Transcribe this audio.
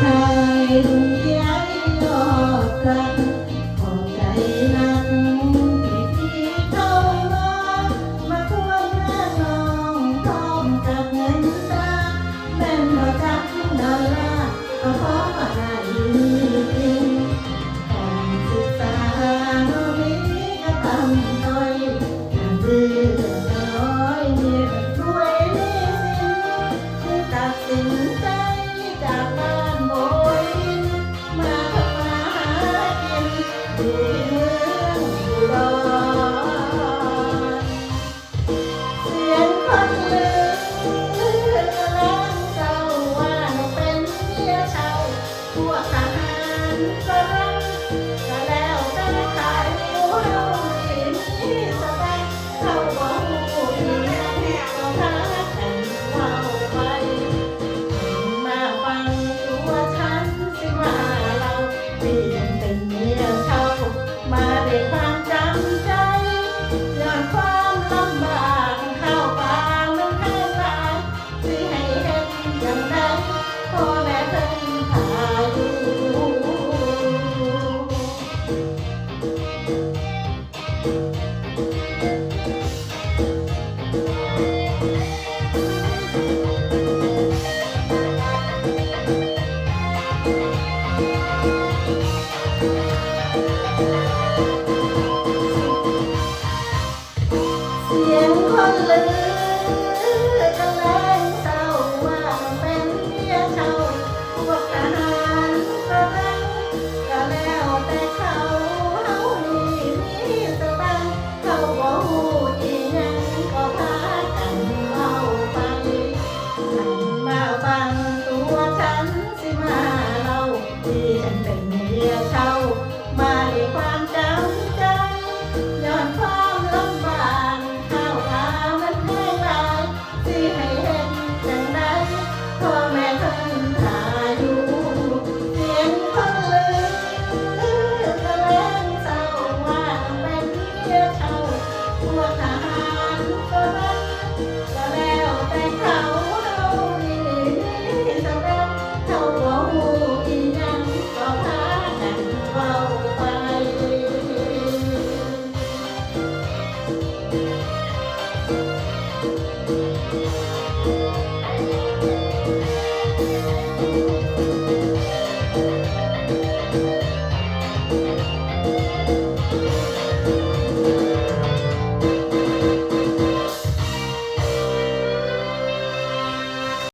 ชายรุ่นใหญ่หลอกกัน Bye. เสียงคนลือกันแล้ว